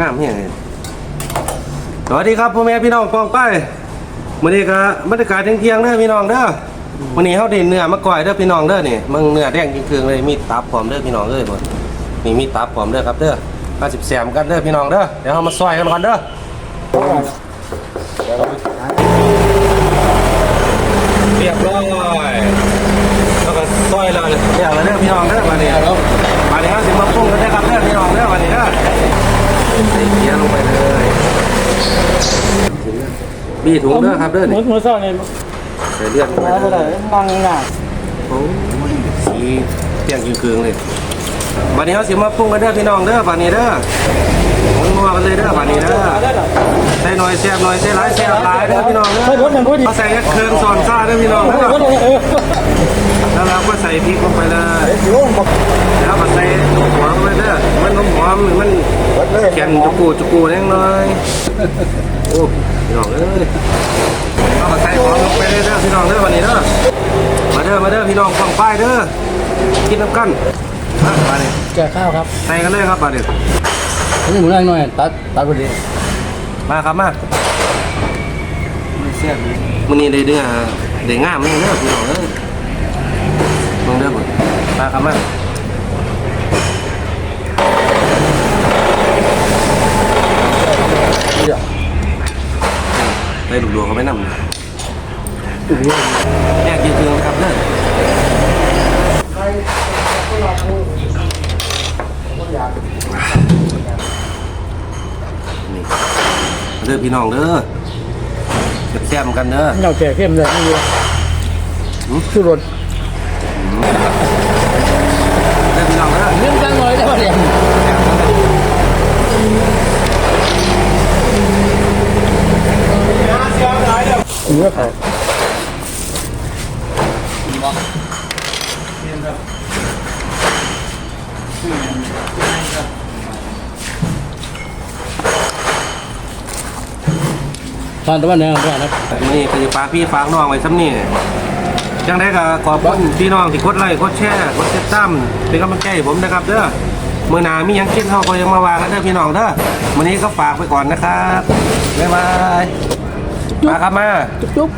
งามเฮียสวัสดีครับพ่อแม่พี่น้องกองไปมื้อนี้ก็บรรยากาศเที่ยงๆเด้อพี่น้องเด้อมื้อนี้เฮาได้เนื้อมาก่อยเด้อพี่น้องเด้อนี่มึงเนื้อแดงจริงๆเลยมีตับพร้อมเด้อพี่น้องเอ้ยบ่นี่มีตับพร้อมเด้อครับเด้อมาสิบแซมกันเด้อพี่น้องเด้อเดี๋ยวเฮามาซอยกันก่อนเด้อเรียบร้อยแล้วก็ซอยแล้วเนี่ยเรียบร้อยเด้อพี่น้องเด้อ ใส่เกียร์ลงไปเลยบีถุงเด้อครับเด้อหมูนี่หมูซอยเนี่ยใส่เลือดลงไปมาเลเท่าไหร่ยนั่งงานโอ้ยสีเที่ยงยืนคืองเลยวันนี้เขาสิมาปรุงกันเด้อพี่น้องเด้อวันนี้เด้อหมุนนัวกันเลยเด้อวันนี้เด้อใส่หน่อยแซ่บหน่อยใส่หลายแซ่บหลายเด้อพี่น้องเด้อ ใช่รถยังพูดดีเอาใส่เครื่องซอนซ่าเด้อพี่น้องเด้อรถยังเออแล้วเราก็ใส่พริกลงไปเลย โยงบอก แล้วก็ใส่หัวลงไปเด้อมันหอมๆมัน แข็งจุกูจุกูแน่งหน่อย โอ้พี่น้องเอ้ยเอามาใส่หอมลงไปเลยเด้อพี่น้องเด้อวันนี้เด้อ มาเด้อ มาเด้อพี่น้องฟังป้ายเด้อ กินน้ำกันมามาเนี่ยแจกข้าวครับใส่กันเลยครับมาเนี่ยนี่หมูแรงหน่อย ตัด ตัดพอดี มาครับมาไม่เสียบมื้อนี้ได้เด้อได้งามแม่เด้อพี่น้องเอ้ยลงเด้อพุ่นมาครับมา ลูกดวงเขาไปนำแยกยืนเคืองครับเด้อนี่เด้อพี่น้องเด้อแซ่บๆกันเด้อเหงาแก่เข้มเลยนี่คือรถ เด้อพี่น้องเด้อ เรื่องกันเลยได้ป่ะเนี่ย เนื้อเขาทานตะวันแดงก่อนนะนี่คือฝากพี่ฝากน้องไว้ซ้ำนี่จังได้ก็ขอบคุณพี่น้องที่กดไลค์กดแชร์กดติดตามเป็นกำลังใจให้ผมนะครับเด้อเมื่อหนามีหยังกินเฮาก็ยังมาวางกันเด้อพี่น้องเด้อวันนี้ก็ฝากไปก่อนนะครับบ๊ายบาย มาครับมาจุ๊บ